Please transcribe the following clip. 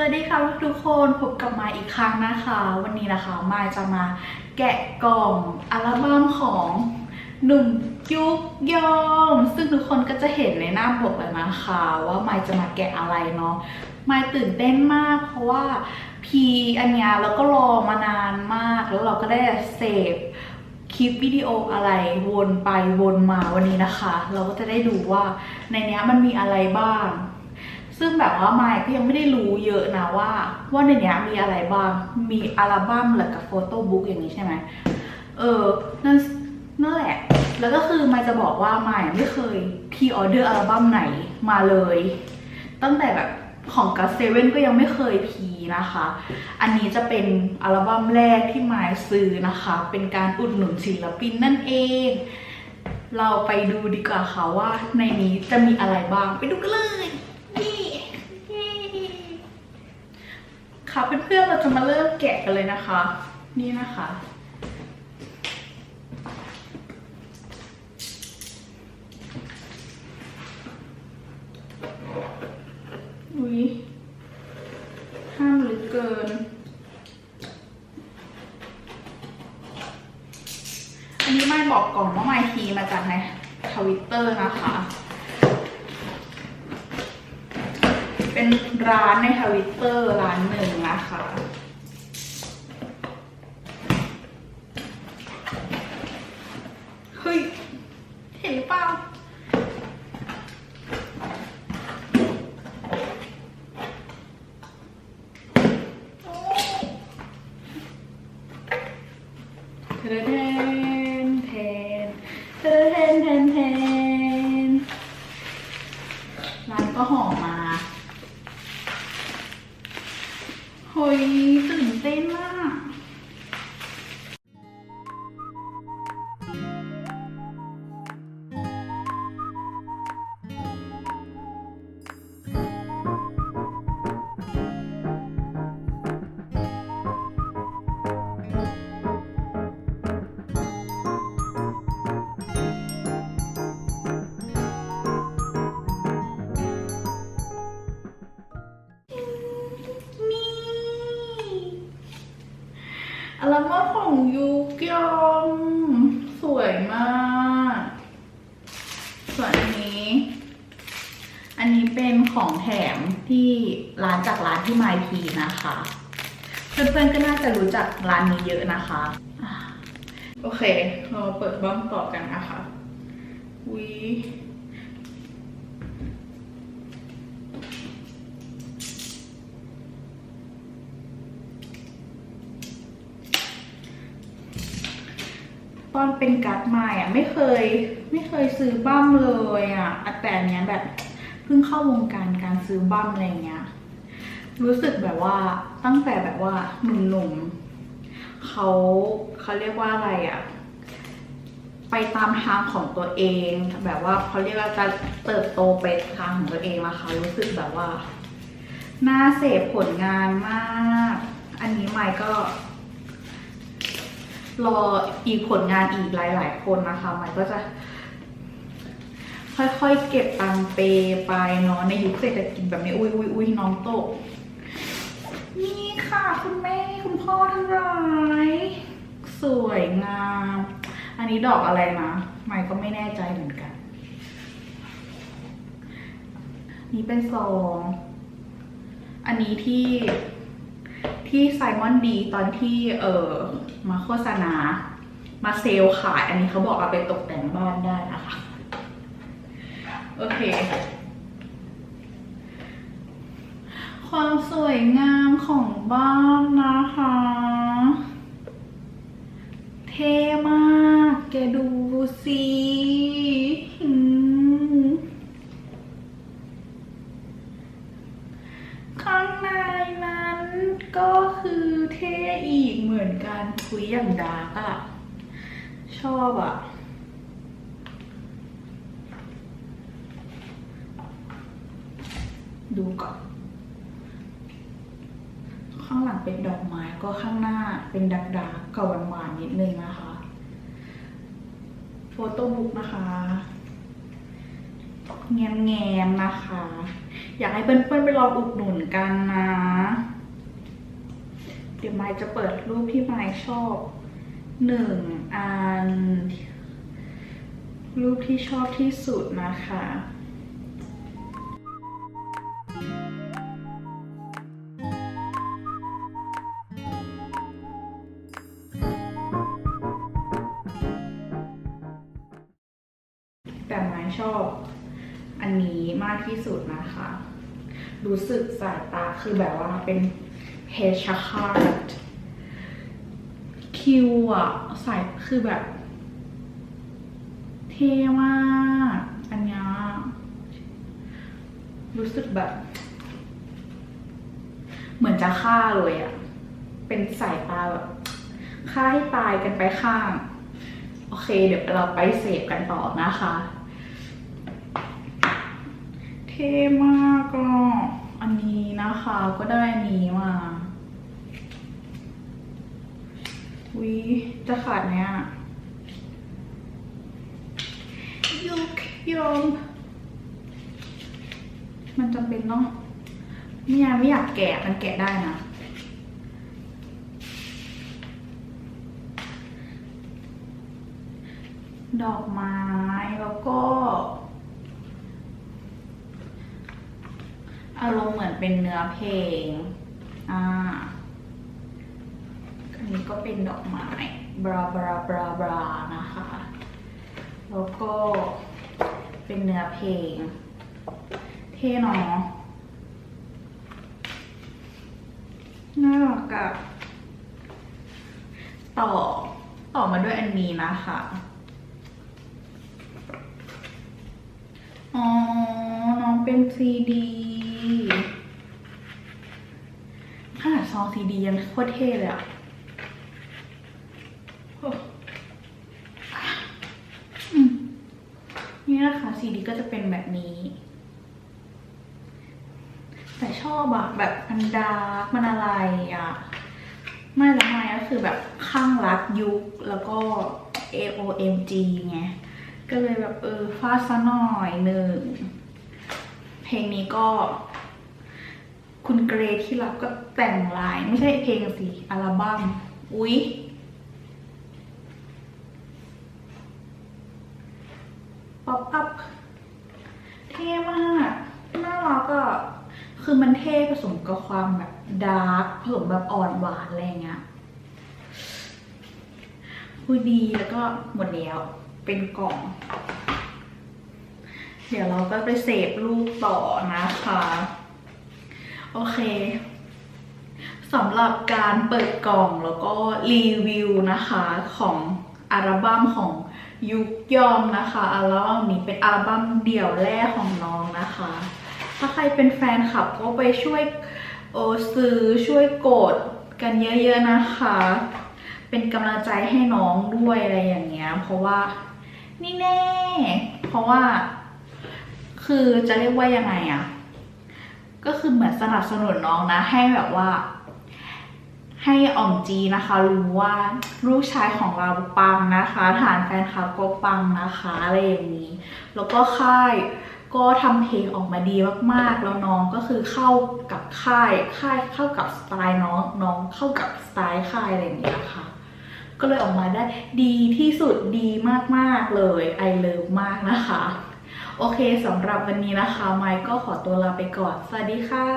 วัสดีค่ะทุกคนพบกับมาอีกครั้งนะคะ วันนี้นะคะมาจะมาแกะกล่องอัลบั้มของหนุ่มยุกยอม ซึ่งทุกคนก็จะเห็นในหน้าปกแล้วนะคะ ว่ามาจะมาแกะอะไรเนาะมาตื่นเต้นมากเพราะว่าพีอันเนี้ยเราก็รอมานานมากแล้วเราก็ได้เสพคลิปวิดีโออะไรวนไปวนมาวันนี้นะคะ เราก็จะได้ดูว่าในเนี้ยมันมีอะไรบ้าง ซึ่งแบบว่าไมายก็ยังไม่ได้รู้เยอะนะว่า ว่าในนี้มีอะไรบ้าง มีอัลบั้มหรือกับโฟโต้บุ๊กอย่างนี้ใช่ไหมเออนั่นนั่นแหละ แล้วก็คือไมายจะบอกว่าไมายไม่เคยพีออเดอร์อัลบั้มไหนมาเลย ตั้งแต่แบบของกัสเซเว่นก็ยังไม่เคยพีนะคะ อันนี้จะเป็นอัลบั้มแรกที่มายซื้อนะคะ เป็นการอุดหนุนศิลปินนั่นเอง เราไปดูดีกว่าค่ะว่าในนี้จะมีอะไรบ้าง ไปดูกันเลยนี่เย้ ค่ะเพื่อนๆเราจะมาเริ่มแกะกันเลยนะคะ นี่นะคะ อุ้ยห้ามหรือเกิน อันนี้ไม่บอกก่อนว่าไมทีมาจากในทวิตเตอร์นะคะ เป็นร้านในทวิตเตอร์ร้านหนึ่งนะคะ เฮ้ย เห็นหรือเปล่าเทนเทนเทนเทนเทนเทนร้านก็หอม อัลบั้มของยุกยอมสวยมาก ส่วนอันนี้ อันนี้เป็นของแถมที่ร้านจากร้านที่ไมพีนะคะ เพื่อนๆก็น่าจะรู้จักร้านนี้เยอะนะคะ โอเค เราเปิดบ้อมต่อกันนะคะวิ ตอนเป็นการ์ดใหม่อะไม่เคย ไม่เคยซื้อบั้มเลยอะแต่อันเนี้ยแบบเพิ่งเข้าวงการการซื้อบั้มอะไรเงี้ยรู้สึกแบบว่าตั้งแต่แบบว่าหนุ่มๆเขาเขาเรียกว่าอะไรอะไปตามทางของตัวเอง แบบว่าเขาเรียกว่าจะเติบโตไปทางของตัวเองนะคะรู้สึกแบบว่าน่าเสพผลงานมาก อันนี้ใหม่ก็ รออีกผลงานอีกหลาย ๆ คนนะคะใหม่ก็จะ ค่อย ๆ เก็บตังเปไปเนาะในยุคเศรษฐกิจแบบนี้อุ้ยอุ้ยอุ้ยน้องโต นี่ค่ะ คุณแม่คุณพ่อทั้งหลายสวยงาม อันนี้ดอกอะไรนะใหม่ก็ไม่แน่ใจเหมือนกัน นี่เป็นซอง อันนี้ที่ ที่ไซมอนดีตอนที่เออมาโฆษณา มาเซลล์ขายอันนี้เขาบอกเอาไปตกแต่งบ้านได้นะคะ โอเค ความสวยงามของบ้านนะคะ เท่มาก แกดูสิหืมข้างในนั้น ก็คือเท่อีกเหมือนกันคุยอย่างดาร์กอะชอบอะดูก่อน ข้างหลังเป็นดอกไม้ก็ข้างหน้าเป็นดักดากกับหวานๆนิดนึงนะคะ โฟโต้บุ๊กนะคะแง้มๆนะคะ อยากให้เพื่อนๆไปลองอุดหนุนกันนะ เดี๋ยวไมจะเปิดรูปที่ไมชอบหนึ่งอัน รูปที่ชอบที่สุดนะคะแต่ไม้ชอบอันนี้มากที่สุดนะคะ รู้สึกสายตาคือแบบว่าเป็น เพชคาร์ดคิวอะใส่คือแบบ เท่มาก อันนี้รู้สึกแบบ เหมือนจะฆ่าเลยอะเป็นสายตาแบบฆ่าให้ตายกันไปข้าง โอเค เดี๋ยวเราไปเสพกันต่อนะคะ เท่มากก็อันนี้นะคะก็ได้อันนี้มา วิจะขาดเนี่ยยุกยมมันจำเป็นต้องไม่อยากไม่อยากแกะมันแกะได้นะดอกไม้แล้วก็ อารมณ์เหมือนเป็นเนื้อเพลง อ่าอั นนี้ก็เป็นดอกไม้บราบราบราบรานะคะ แล้วก็เป็นเนื้อเพลง เท่เนาะน่ารักอะต่อต่อมาด้วยอันนี้นะคะอ๋อ น้องเป็นซีดีขนาดซองซีดียังโคตรเท่เลยอะโอ้อืม นี่นะคะซีดีก็จะเป็นแบบนี้ แต่ชอบอะแบบมันดาร์กมันอะไรอะไม่ละไม่ก็คือแบบข้างรักยุคแล้วก็ AOMG ไง ก็เลยแบบเออฟาดซะหน่อยหนึ่ง เพลงนี้ก็ คุณเกรทที่รับก็แต่งลาย ไม่ใช่เพลงสิอัลบั้มอุ๊ย ป๊อปอัพเท่มากน่ารักอะคือมันเท่ผสมกับความแบบดาร์กผสมแบบอ่อนหวานอะไรเงี้ยคุยดีแล้วก็หมดแล้วเป็นกล่อง เดี๋ยวเราก็ไปเสพรูปต่อนะคะ โอเคสำหรับการเปิดกล่องแล้วก็รีวิวนะคะของอัลบั้มของ ยุกยอมนะคะอัลบั้มนี้เป็นอัลบั้มเดี่ยวแรกของน้องนะคะ ถ้าใครเป็นแฟนคลับก็ไปช่วยโอซื้อช่วยกดกันเยอะๆนะคะ เป็นกำลังใจให้น้องด้วยอะไรอย่างเงี้ย เพราะว่านี่แน่ เพราะว่า คือจะเรียกว่ายังไงอะก็คือเหมือนสนับสนุนน้องนะ ให้แบบว่า ให้อ่อมจีนะคะรู้ว่าลูกชายของเราปังนะคะฐานแฟนคลับก็ปังนะคะอะไรอย่างนี้ แล้วก็ค่ายก็ทำเพลงออกมาดีมากๆ แล้วน้องก็คือเข้ากับค่ายค่ายเข้ากับสไตล์น้องน้องเข้ากับสไตล์ค่ายอะไรอย่างนี้นะคะก็เลยออกมาได้ดีที่สุดดีมากๆเลยไอเลิฟมากนะคะ โอเคสำหรับวันนี้นะคะ ไมค์ก็ขอตัวลาไปก่อน สวัสดีค่ะ